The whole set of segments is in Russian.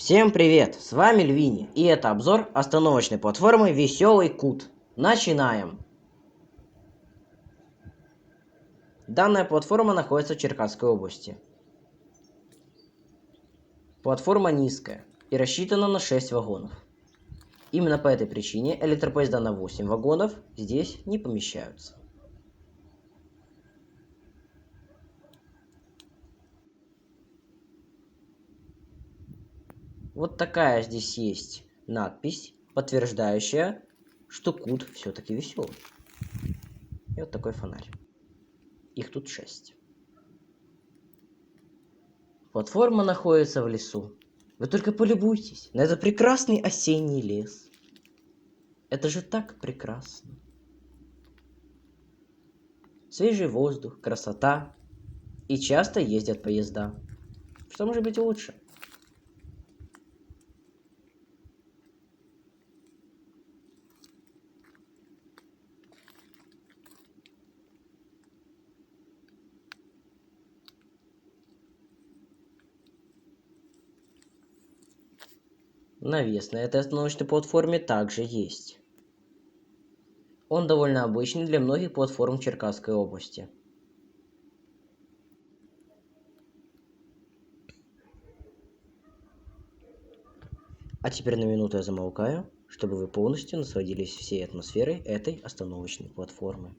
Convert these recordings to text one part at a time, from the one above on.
Всем привет! С вами Львини, и это обзор остановочной платформы Веселый Кут. Начинаем! Данная платформа находится в Черкасской области. Платформа низкая и рассчитана на 6 вагонов. Именно по этой причине электропоезда на 8 вагонов здесь не помещаются. Вот такая здесь есть надпись, подтверждающая, что кут все-таки веселый. И вот такой фонарь. Их тут шесть. Платформа находится в лесу. Вы только полюбуйтесь на этот прекрасный осенний лес. Это же так прекрасно. Свежий воздух, красота. И часто ездят поезда. Что может быть лучше? Навес на этой остановочной платформе также есть. Он довольно обычный для многих платформ Черкасской области. А теперь на минуту я замолкаю, чтобы вы полностью насладились всей атмосферой этой остановочной платформы.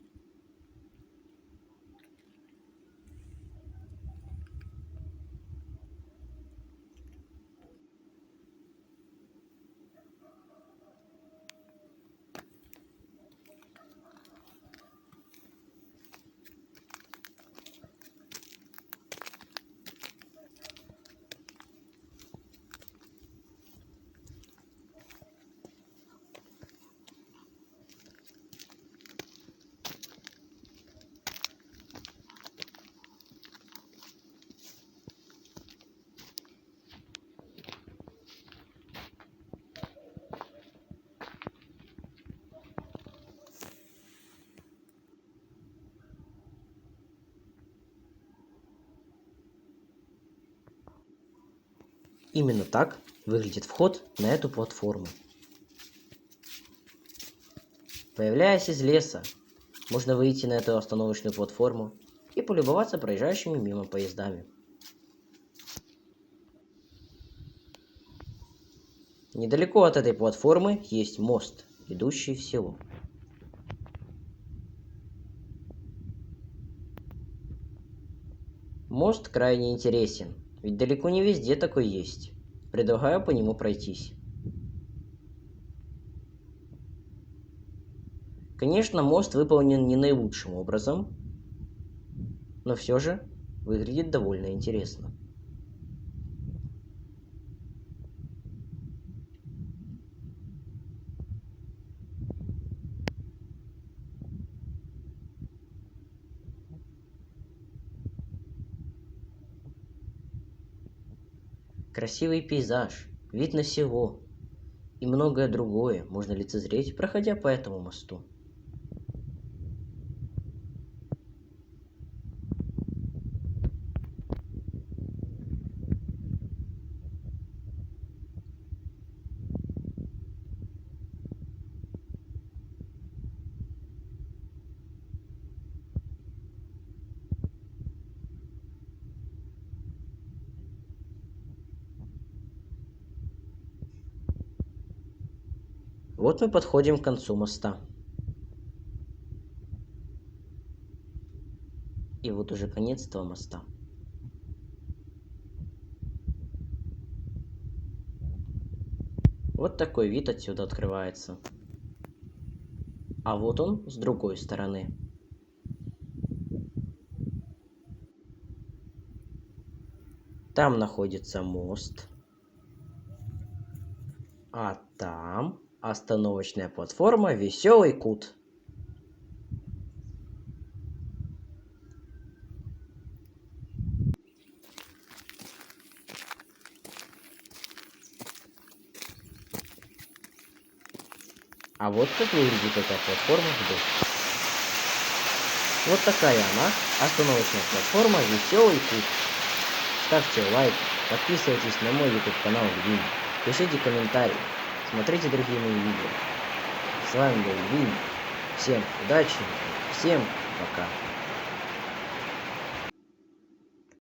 Именно так выглядит вход на эту платформу. Появляясь из леса, можно выйти на эту остановочную платформу и полюбоваться проезжающими мимо поездами. Недалеко от этой платформы есть мост, идущий в село. Мост крайне интересен, ведь далеко не везде такой есть. Предлагаю по нему пройтись. Конечно, мост выполнен не наилучшим образом, но все же выглядит довольно интересно. Красивый пейзаж, вид на село и многое другое можно лицезреть, проходя по этому мосту. Вот мы подходим к концу моста. И вот уже конец этого моста. Вот такой вид отсюда открывается. А вот он с другой стороны. Там находится мост. А там Остановочная платформа Веселый Кут. А вот как выглядит эта платформа вдруг. Вот такая она, остановочная платформа Веселый Кут. Ставьте лайк, Подписывайтесь на мой YouTube канал Львин. Пишите комментарии. Смотрите другие мои видео. С вами был Львин. Всем удачи. Всем пока.